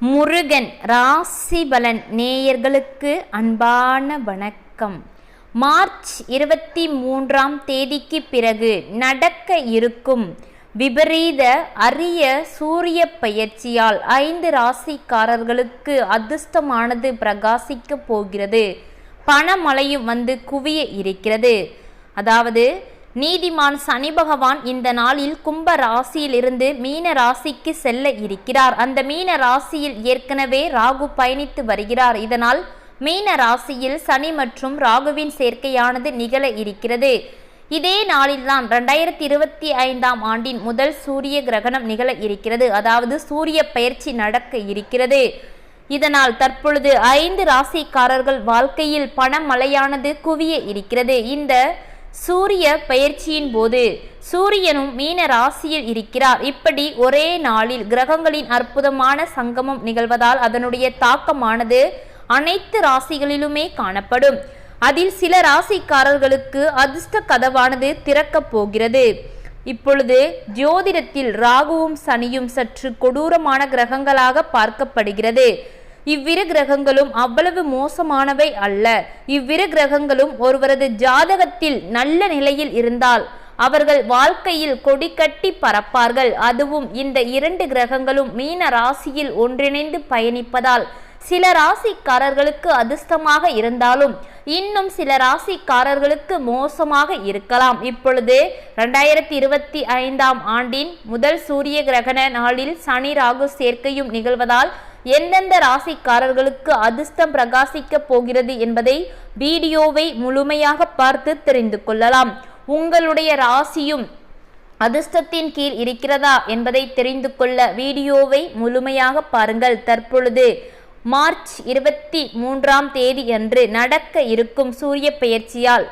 முருகன் ராசி பலன் நேயர்களுக்கு அன்பான வணக்கம். மார்ச் இருபத்தி மூன்றாம் தேதிக்கு பிறகு நடக்க இருக்கும் விபரீத அரிய சூரிய பயிற்சியால் ஐந்து ராசிக்காரர்களுக்கு அதிர்ஷ்டமானது பிரகாசிக்கப் போகிறது. பணமழையும் வந்து குவிய இருக்கிறது. அதாவது நீதிமான் சனி பகவான் இந்த நாளில் கும்ப ராசியிலிருந்து மீன ராசிக்கு செல்ல இருக்கிறார். அந்த மீன ராசியில் ஏற்கனவே ராகு பயணித்து வருகிறார். இதனால் மீன ராசியில் சனி மற்றும் ராகுவின் சேர்க்கையானது நிகழ இருக்கிறது. இதே நாளில்தான் ரெண்டாயிரத்தி இருபத்தி ஐந்தாம் ஆண்டின் முதல் சூரிய கிரகணம் நிகழ இருக்கிறது. அதாவது சூரிய பயிற்சி நடக்க இருக்கிறது. இதனால் தற்பொழுது ஐந்து ராசிக்காரர்கள் வாழ்க்கையில் பணமழையானது குவிய இருக்கிறது. இந்த சூரிய பயிற்சியின் போது சூரியனும் மீன ராசியில் இருக்கிறார். இப்படி ஒரே நாளில் கிரகங்களின் அற்புதமான சங்கமம் நிகழ்வதால் அதனுடைய தாக்கமானது அனைத்து ராசிகளிலுமே காணப்படும். அதில் சில ராசிக்காரர்களுக்கு அதிர்ஷ்ட கதவானது திறக்கப் போகிறது. இப்பொழுது ஜோதிடத்தில் ராகுவும் சனியும் சற்று கொடூரமான கிரகங்களாக பார்க்கப்படுகிறது. இவ்விரு கிரகங்களும் அவ்வளவு மோசமானவை அல்ல. இவ்விரு கிரகங்களும் ஒருவரது ஜாதகத்தில் நல்ல நிலையில் இருந்தால் அவர்கள் வாழ்க்கையில் கொடி கட்டி பறப்பார்கள். அதுவும் இந்த இரண்டு கிரகங்களும் மீன ராசியில் ஒன்றிணைந்து பயணிப்பதால் சில ராசிக்காரர்களுக்கு அதிர்ஷ்டமாக இருந்தாலும் இன்னும் சில ராசிக்காரர்களுக்கு மோசமாக இருக்கலாம். இப்பொழுது ரெண்டாயிரத்தி இருபத்தி ஐந்தாம் ஆண்டின் முதல் சூரிய கிரகண நாளில் சனி ராகு சேர்க்கையும் நிகழ்வதால் எந்தெந்த ராசிக்காரர்களுக்கு அதிர்ஷ்டம் பிரகாசிக்க போகிறது என்பதை வீடியோவை முழுமையாக பார்த்து தெரிந்து கொள்ளலாம். உங்களுடைய ராசியும் அதிர்ஷ்டத்தின் கீழ் இருக்கிறதா என்பதை தெரிந்து கொள்ள வீடியோவை முழுமையாக பாருங்கள். தற்பொழுது மார்ச் இருபத்தி மூன்றாம் தேதி அன்று நடக்க இருக்கும் சூரிய பெயர்ச்சியால்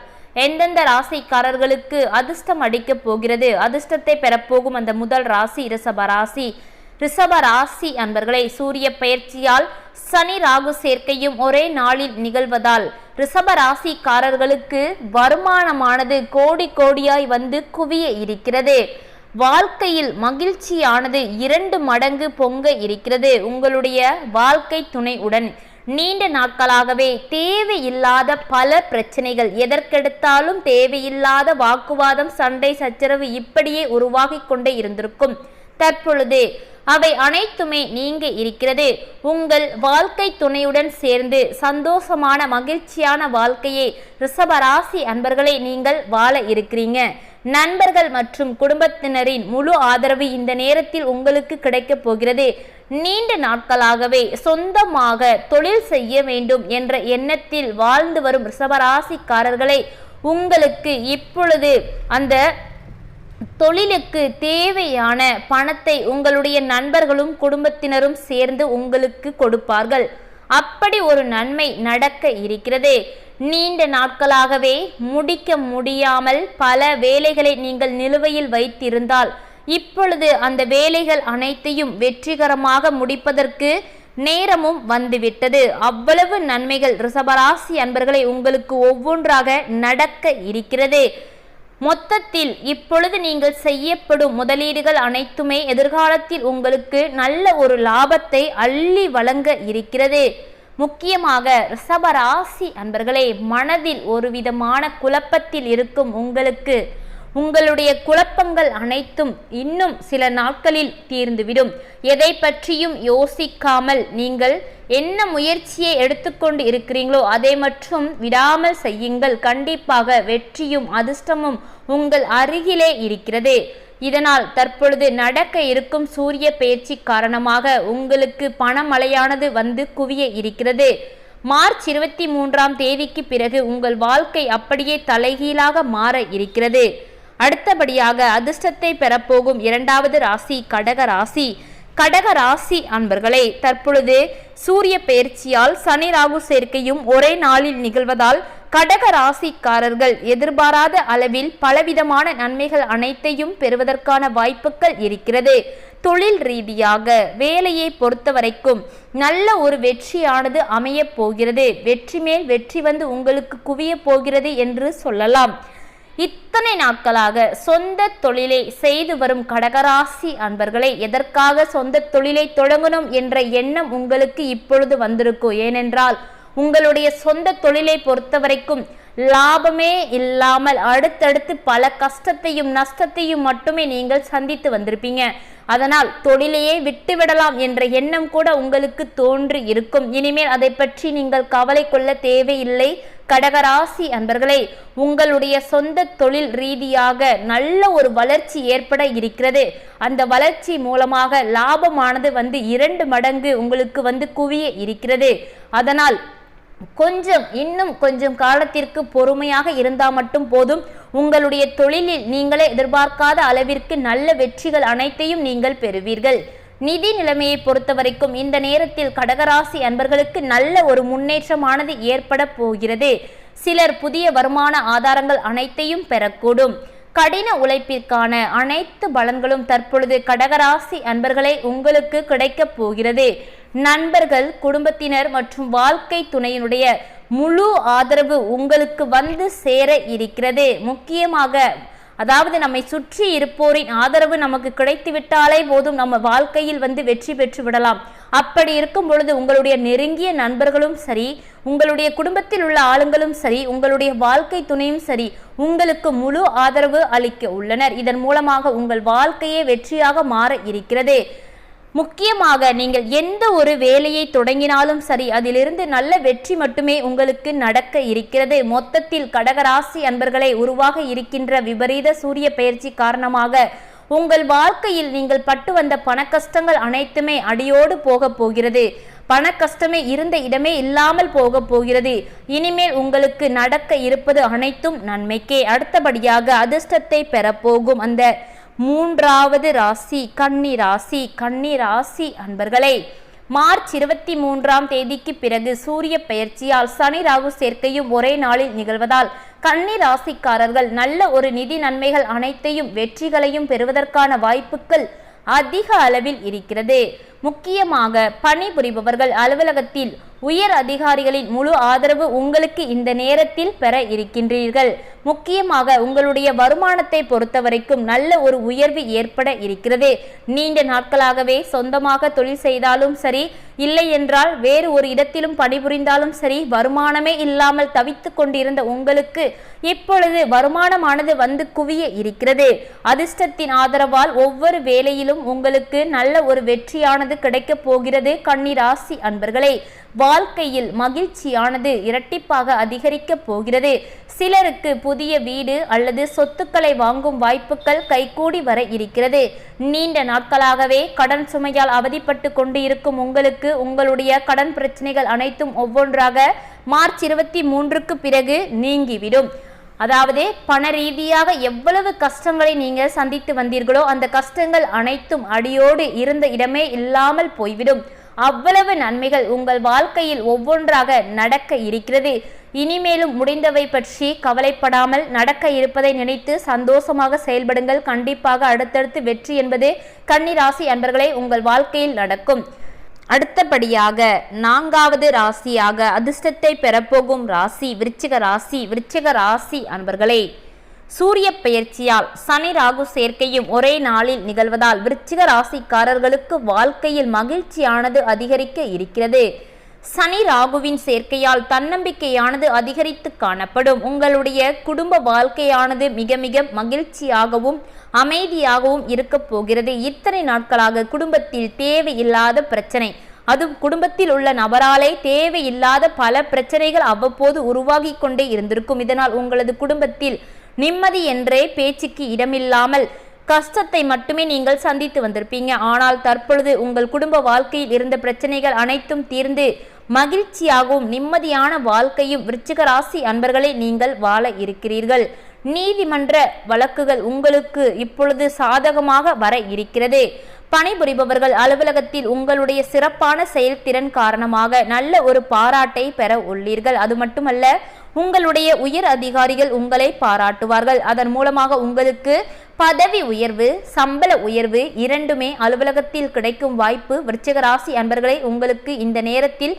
எந்தெந்த ராசிக்காரர்களுக்கு அதிர்ஷ்டம் அடிக்கப் போகிறது அதிர்ஷ்டத்தை பெறப்போகும் அந்த முதல் ராசி ரிஷப ராசி ரிஷப ராசி அன்பர்களை சூரிய பயிற்சியால் சனி ராகு சேர்க்கையும் ஒரே நாளில் நிகழ்வதால் ரிஷப ராசிக்காரர்களுக்கு வருமானமானது கோடி கோடியாய் வந்து குவிய இருக்கிறது. வாழ்க்கையில் மகிழ்ச்சியானது இரண்டு மடங்கு பொங்க இருக்கிறது. உங்களுடைய வாழ்க்கை துணையுடன் நீண்ட நாட்களாகவே தேவையில்லாத பல பிரச்சனைகள் எதற்கெடுத்தாலும் தேவையில்லாத வாக்குவாதம் சண்டை சச்சரவு இப்படியே உருவாகி கொண்டே இருந்திருக்கும். தற்பொழுது. அவை அனைத்துமே நீங்க இருக்கிறது. உங்கள் வாழ்க்கை துணையுடன் சேர்ந்து சந்தோஷமான மகிழ்ச்சியான வாழ்க்கையை ரிஷபராசி அன்பர்களை நீங்கள் வாழ இருக்கிறீங்க. நண்பர்கள் மற்றும் குடும்பத்தினரின் முழு ஆதரவு இந்த நேரத்தில் உங்களுக்கு கிடைக்கப் போகிறது. நீண்ட நாட்களாகவே சொந்தமாக தொழில் செய்ய வேண்டும் என்ற எண்ணத்தில் வாழ்ந்து வரும் ரிஷபராசிக்காரர்களை உங்களுக்கு இப்பொழுது அந்த தொழிலுக்கு தேவையான பணத்தை உங்களுடைய நண்பர்களும் குடும்பத்தினரும் சேர்ந்து உங்களுக்கு கொடுப்பார்கள். அப்படி ஒரு நன்மை நடக்க இருக்கிறது. நீண்ட நாட்களாகவே முடிக்க முடியாமல் பல வேலைகளை நீங்கள் நிலுவையில் வைத்திருந்தால் இப்பொழுது அந்த வேலைகள் அனைத்தையும் வெற்றிகரமாக முடிப்பதற்கு நேரமும் வந்துவிட்டது. அவ்வளவு நன்மைகள் ரிஷபராசி அன்பர்களை உங்களுக்கு ஒவ்வொன்றாக நடக்க இருக்கிறது. மொத்தத்தில் இப்பொழுது நீங்கள் செய்யப்படும் முதலீடுகள் அனைத்துமே எதிர்காலத்தில் உங்களுக்கு நல்ல ஒரு லாபத்தை அள்ளி வழங்க இருக்கிறது. முக்கியமாக ரிஷபராசி அன்பர்களே மனதில் ஒரு விதமான குழப்பத்தில் இருக்கும் உங்களுக்கு. உங்களுடைய குழப்பங்கள் அனைத்தும் இன்னும் சில நாட்களில் தீர்ந்துவிடும். எதை பற்றியும் யோசிக்காமல் நீங்கள் என்ன முயற்சியை எடுத்துக்கொண்டு இருக்கிறீங்களோ அதை மற்றும் விடாமல் செய்யுங்கள். கண்டிப்பாக வெற்றியும் அதிர்ஷ்டமும் உங்கள் அருகிலே இருக்கிறது. இதனால் தற்பொழுது நடக்க இருக்கும் சூரிய பயிற்சி காரணமாக உங்களுக்கு பணமழையானது வந்து குவிய இருக்கிறது. மார்ச் இருபத்தி மூன்றாம் தேதிக்கு பிறகு உங்கள் வாழ்க்கை அப்படியே தலைகீழாக மாற இருக்கிறது. அடுத்தபடியாக அதிர்ஷ்டத்தை பெறப்போகும் இரண்டாவது ராசி கடக ராசி. கடக ராசி அன்பர்களே தற்பொழுது சூரிய பயிற்சியால் சனி ராகு சேர்க்கையும் ஒரே நாளில் நிகழ்வதால் கடக ராசிக்காரர்கள் எதிர்பாராத அளவில் பலவிதமான நன்மைகள் அனைத்தையும் பெறுவதற்கான வாய்ப்புகள் இருக்கிறது. தொழில் ரீதியாக வேலையை பொறுத்தவரைக்கும் நல்ல ஒரு வெற்றியானது அமையப் போகிறது. வெற்றி மேல் வெற்றி வந்து உங்களுக்கு குவிய போகிறது என்று சொல்லலாம். இத்தனை நாட்களாக சொந்த தொழிலை செய்து வரும் கடகராசி அன்பர்களே எதற்காக சொந்த தொழிலை தொடங்கணும் என்ற எண்ணம் உங்களுக்கு இப்பொழுது வந்திருக்கும் ஏனென்றால் உங்களுடைய சொந்த தொழிலை பொறுத்தவரைக்கும் லாபமே இல்லாமல் அடுத்தடுத்து பல கஷ்டத்தையும் நஷ்டத்தையும் மட்டுமே நீங்கள் சந்தித்து வந்திருப்பீங்க. அதனால் தொழிலையே விட்டுவிடலாம் என்ற எண்ணம் கூட உங்களுக்கு தோன்றி இருக்கும். இனிமேல் அதை பற்றி நீங்கள் கவலை கொள்ள தேவையில்லை. கடகராசி அன்பர்களே உங்களுடைய சொந்த தொழில் ரீதியாக நல்ல ஒரு வளர்ச்சி ஏற்பட இருக்கிறது. அந்த வளர்ச்சி மூலமாக லாபமானது வந்து இரண்டு மடங்கு உங்களுக்கு வந்து குவிய இருக்கிறது. அதனால் கொஞ்சம் இன்னும் கொஞ்சம் காலத்திற்கு பொறுமையாக இருந்தால் மட்டும் போதும். உங்களுடைய தொழிலில் நீங்களே எதிர்பார்க்காத அளவிற்கு நல்ல வெற்றிகள் அனைத்தையும் நீங்கள் பெறுவீர்கள். நிதி நிலைமையை பொறுத்தவரைக்கும் இந்த நேரத்தில் கடகராசி அன்பர்களுக்கு நல்ல ஒரு முன்னேற்றமானது ஏற்பட போகிறது. சிலர் புதிய வருமான ஆதாரங்கள் அனைத்தையும் பெறக்கூடும். கடின உழைப்பிற்கான அனைத்து பலன்களும் தற்பொழுது கடகராசி அன்பர்களே உங்களுக்கு கிடைக்கப் போகிறது. நண்பர்கள் குடும்பத்தினர் மற்றும் வாழ்க்கை துணையினுடைய முழு ஆதரவு உங்களுக்கு வந்து சேர இருக்கிறது. முக்கியமாக அதாவது நம்மை சுற்றி இருப்போரின் ஆதரவு நமக்கு கிடைத்துவிட்டாலே போதும் நம்ம வாழ்க்கையில் வந்து வெற்றி பெற்று விடலாம். அப்படி இருக்கும் பொழுது உங்களுடைய நெருங்கிய நண்பர்களும் சரி உங்களுடைய குடும்பத்தில் உள்ள ஆளுங்களும் சரி உங்களுடைய வாழ்க்கை துணையும் சரி உங்களுக்கு முழு ஆதரவு அளிக்க உள்ளனர். இதன் மூலமாக உங்கள் வாழ்க்கையே வெற்றியாக மாற இருக்கிறது. முக்கியமாக நீங்கள் எந்த ஒரு வேலையை தொடங்கினாலும் சரி அதிலிருந்து நல்ல வெற்றி மட்டுமே உங்களுக்கு நடக்க இருக்கிறது. மொத்தத்தில் கடகராசி அன்பர்களை உருவாக இருக்கின்ற விபரீத சூரிய பயிற்சி காரணமாக உங்கள் வாழ்க்கையில் நீங்கள் பட்டு வந்த பண கஷ்டங்கள் அனைத்துமே அடியோடு போக போகிறது. பண கஷ்டமே இருந்த இடமே இல்லாமல் போக போகிறது. இனிமேல் உங்களுக்கு நடக்க இருப்பது அனைத்தும் நன்மைக்கே. அடுத்தபடியாக அதிர்ஷ்டத்தை பெறப்போகும். அந்த மூன்றாவது ராசி கன்னி ராசி கன்னி ராசி அன்பர்களே மார்ச் இருபத்தி மூன்றாம் தேதிக்கு பிறகு சூரிய பெயர்ச்சியால் சனி ராகு சேர்க்கையும் ஒரே நாளில் நிகழ்வதால் கன்னி ராசிக்காரர்கள் நல்ல ஒரு நிதி நன்மைகள் அனைத்தையும் வெற்றிகளையும் பெறுவதற்கான வாய்ப்புகள் அதிக அளவில் இருக்கிறது. முக்கியமாக பணிபுரிபவர்கள் அலுவலகத்தில் உயர் அதிகாரிகளின் முழு ஆதரவு உங்களுக்கு இந்த நேரத்தில் பெற இருக்கின்றீர்கள். முக்கியமாக உங்களுடைய வருமானத்தை பொறுத்தவரைக்கும் நல்ல ஒரு உயர்வு ஏற்பட இருக்கிறது. நீண்ட நாட்களாகவே சொந்தமாக தொழில் செய்தாலும் சரி இல்லை என்றால் வேறு ஒரு இடத்திலும் பணிபுரிந்தாலும் சரி வருமானமே இல்லாமல் தவித்து கொண்டிருந்த உங்களுக்கு இப்பொழுது வருமானமானது வந்து குவிய இருக்கிறது. அதிர்ஷ்டத்தின் ஆதரவால் ஒவ்வொரு வேலையிலும் உங்களுக்கு நல்ல ஒரு வெற்றியானது கிடைக்கப் போகிறது. கன்னிராசி அன்பர்களே வாழ்க்கையில் மகிழ்ச்சியானது இரட்டிப்பாக அதிகரிக்கப் போகிறது. சிலருக்கு புதிய வீடு அல்லது சொத்துக்களை வாங்கும் வாய்ப்புகள் கைகூடி வர இருக்கிறது. நீண்ட நாட்களாகவே கடன் சுமையால் அவதிப்பட்டு கொண்டு இருக்கும் உங்களுக்கு உங்களுடைய கடன் பிரச்சனைகள் அனைத்தும் ஒவ்வொன்றாக மார்ச் இருபத்தி மூன்றுக்கு பிறகு நீங்கிவிடும். அதாவது பண ரீதியாக எவ்வளவு கஷ்டங்களை நீங்கள் சந்தித்து வந்தீர்களோ அந்த கஷ்டங்கள் அனைத்தும் அடியோடு இருந்த இடமே இல்லாமல் போய்விடும். அவ்வளவு நன்மைகள் உங்கள் வாழ்க்கையில் ஒவ்வொன்றாக நடக்க இருக்கிறது. இனிமேலும் முடிந்தவை பற்றி கவலைப்படாமல் நடக்க இருப்பதை நினைத்து சந்தோஷமாக செயல்படுங்கள். கண்டிப்பாக அடுத்தடுத்து வெற்றி என்பது கன்னிராசி அன்பர்களே உங்கள் வாழ்க்கையில் நடக்கும். அடுத்தபடியாக நான்காவது ராசியாக அதிர்ஷ்டத்தை பெறப்போகும் ராசி விருச்சிக ராசி விருச்சிக ராசி அன்பர்களே. சூரிய பெயர்ச்சியால் சனி ராகு சேர்க்கையும் ஒரே நாளில் நிகழ்வதால் விருச்சிக ராசிக்காரர்களுக்கு வாழ்க்கையில் மகிழ்ச்சியானது அதிகரிக்க இருக்கிறது. சனி ராகுவின் சேர்க்கையால் தன்னம்பிக்கையானது அதிகரித்து காணப்படும். உங்களுடைய குடும்ப வாழ்க்கையானது மிக மிக மகிழ்ச்சியாகவும் அமைதியாகவும் இருக்கப் போகிறது. இத்தனை நாட்களாக குடும்பத்தில் தேவையில்லாத பிரச்சனை அதுவும் குடும்பத்தில் உள்ள நபராலே தேவையில்லாத பல பிரச்சனைகள் அவ்வப்போது உருவாகி கொண்டே இருந்திருக்கும். இதனால் உங்களது குடும்பத்தில் நிம்மதி என்றே பேச்சுக்கு இடமில்லாமல் கஷ்டத்தை மட்டுமே நீங்கள் சந்தித்து வந்திருப்பீங்க. ஆனால் தற்பொழுது உங்கள் குடும்ப வாழ்க்கையில் இருந்த பிரச்சனைகள் அனைத்தும் தீர்ந்து மகிழ்ச்சியாகவும் நிம்மதியான வாழ்க்கையும் விருச்சிக ராசி அன்பர்களை நீங்கள் வாழ இருக்கிறீர்கள். நீதிமன்ற வழக்குகள் உங்களுக்கு இப்பொழுது சாதகமாக வர இருக்கிறது. பணிபுரிபவர்கள் அலுவலகத்தில் உங்களுடைய சிறப்பான செயல்திறன் காரணமாக நல்ல ஒரு பாராட்டை பெற உள்ளீர்கள். அது மட்டுமல்ல உங்களுடைய உயர் அதிகாரிகள் உங்களை பாராட்டுவார்கள். அதன் மூலமாக உங்களுக்கு பதவி உயர்வு சம்பள உயர்வு இரண்டுமே அலுவலகத்தில் கிடைக்கும் வாய்ப்பு. விருச்சிகராசி அன்பர்களை உங்களுக்கு இந்த நேரத்தில்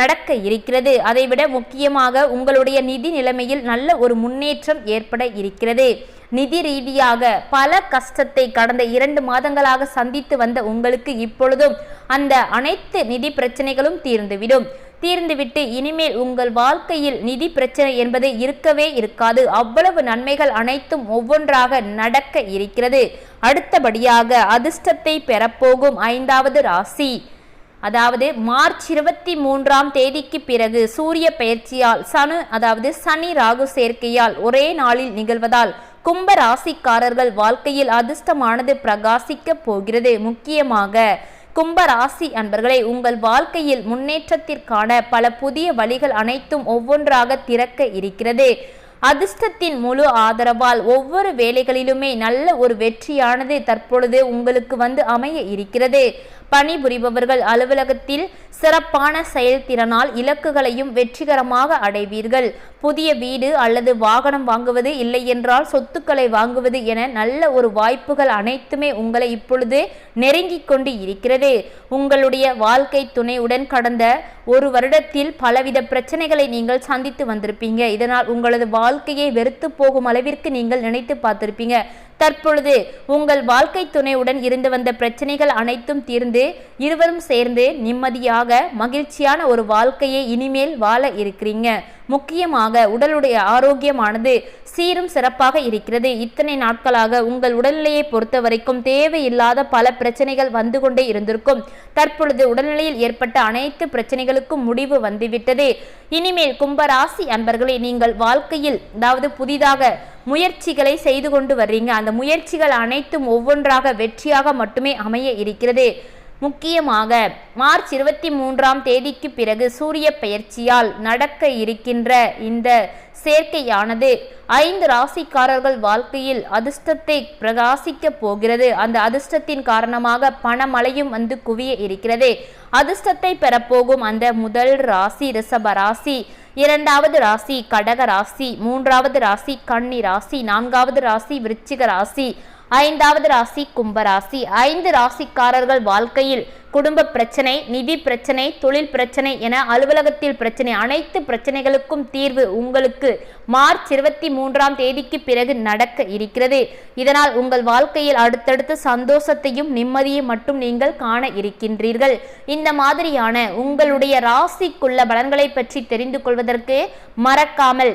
நடக்க இருக்கிறது. அதைவிட முக்கியமாக உங்களுடைய நிதி நிலைமையில் நல்ல ஒரு முன்னேற்றம் ஏற்பட இருக்கிறது. நிதி ரீதியாக பல கஷ்டத்தை கடந்த இரண்டு மாதங்களாக சந்தித்து வந்த உங்களுக்கு இப்பொழுதும் அந்த அனைத்து நிதி பிரச்சனைகளும் தீர்ந்துவிடும். தீர்ந்துவிட்டு இனிமேல் உங்கள் வாழ்க்கையில் நிதி பிரச்சனை என்பது இருக்கவே இருக்காது. அவ்வளவு நன்மைகள் அனைத்தும் ஒவ்வொன்றாக நடக்க இருக்கிறது. அடுத்தபடியாக அதிர்ஷ்டத்தை பெறப்போகும் ஐந்தாவது ராசி. அதாவது மார்ச் இருபத்தி மூன்றாம் தேதிக்கு பிறகு சூரிய பயிற்சியால் சனு அதாவது சனி ராகு சேர்க்கையால் ஒரே நாளில் நிகழ்வதால் கும்ப ராசிக்காரர்கள் வாழ்க்கையில் அதிர்ஷ்டமானது பிரகாசிக்கப் போகிறது. முக்கியமாக கும்பராசி அன்பர்களே உங்கள் வாழ்க்கையில் முன்னேற்றத்திற்கான பல புதிய வழிகள் அனைத்தும் ஒவ்வொன்றாக திறக்க இருக்கிறது. அதிர்ஷ்டத்தின் முழு ஆதரவால் ஒவ்வொரு வேலைகளிலுமே நல்ல ஒரு வெற்றியானது தற்பொழுது உங்களுக்கு வந்து அமைய இருக்கிறது. பணிபுரிபவர்கள் அலுவலகத்தில் சிறப்பான செயல்திறனால் இலக்குகளையும் வெற்றிகரமாக அடைவீர்கள். புதிய வீடு அல்லது வாகனம் வாங்குவது இல்லை என்றால் சொத்துக்களை வாங்குவது என நல்ல ஒரு வாய்ப்புகள் அனைத்துமே உங்களை இப்பொழுது நெருங்கி கொண்டு இருக்கிறது. உங்களுடைய வாழ்க்கை துணையுடன் கடந்த ஒரு வருடத்தில் பலவித பிரச்சனைகளை நீங்கள் சந்தித்து வந்திருப்பீங்க. இதனால் உங்களது வாழ்க்கையை வெறுத்து போகும் அளவிற்கு நீங்கள் நினைத்து பார்த்திருப்பீங்க. தற்பொழுது உங்கள் வாழ்க்கை துணையுடன் இருந்து வந்த பிரச்சனைகள் அனைத்தும் தீர்ந்து இருவரும் சேர்ந்து நிம்மதியாக மகிழ்ச்சியான ஒரு வாழ்க்கையை இனிமேல் வாழ இருக்கிறீங்க. முக்கியமாக உடலுடைய ஆரோக்கியமானது சீரும் சிறப்பாக இருக்கிறது. இத்தனை நாட்களாக உங்கள் உடல்நிலையை பொறுத்த வரைக்கும் தேவையில்லாத பல பிரச்சனைகள் வந்து கொண்டே இருந்திருக்கும். தற்பொழுது உடல்நிலையில் ஏற்பட்ட அனைத்து பிரச்சனைகளுக்கும் முடிவு வந்துவிட்டது. இனிமேல் கும்பராசி அன்பர்களை நீங்கள் வாழ்க்கையில் அதாவது புதிதாக முயற்சிகளை செய்து கொண்டு வர்றீங்க. அந்த முயற்சிகள் அனைத்தும் ஒவ்வொன்றாக வெற்றியாக மட்டுமே அமைய இருக்கிறது. முக்கியமாக மார்ச் இருபத்தி மூன்றாம் தேதிக்கு பிறகு சூரிய பெயர்ச்சியால் நடக்க இருக்கின்ற இந்த சேர்க்கையானது ஐந்து ராசிக்காரர்கள் வாழ்க்கையில் அதிர்ஷ்டத்தை பிரகாசிக்க போகிறது. அந்த அதிர்ஷ்டத்தின் காரணமாக பணமழையும் வந்து குவிய இருக்கிறது. அதிர்ஷ்டத்தை பெறப்போகும் அந்த முதல் ராசி ரிஷப ராசி இரண்டாவது ராசி கடக ராசி மூன்றாவது ராசி கன்னி ராசி நான்காவது ராசி விருச்சிக ராசி ஐந்தாவது ராசி கும்பராசி ஐந்து ராசிக்காரர்கள் வாழ்க்கையில் குடும்ப பிரச்சனை நிதி பிரச்சனை தொழில் பிரச்சனை என அலுவலகத்தில் பிரச்சனை அனைத்து பிரச்சனைகளுக்கும் தீர்வு உங்களுக்கு மார்ச் இருபத்தி மூன்றாம் தேதிக்கு பிறகு நடக்க இருக்கிறது. இதனால் உங்கள் வாழ்க்கையில் அடுத்தடுத்து சந்தோஷத்தையும் நிம்மதியை மட்டும் நீங்கள் காண இருக்கின்றீர்கள். இந்த மாதிரியான உங்களுடைய ராசிக்குள்ள பலன்களை பற்றி தெரிந்து கொள்வதற்கு மறக்காமல்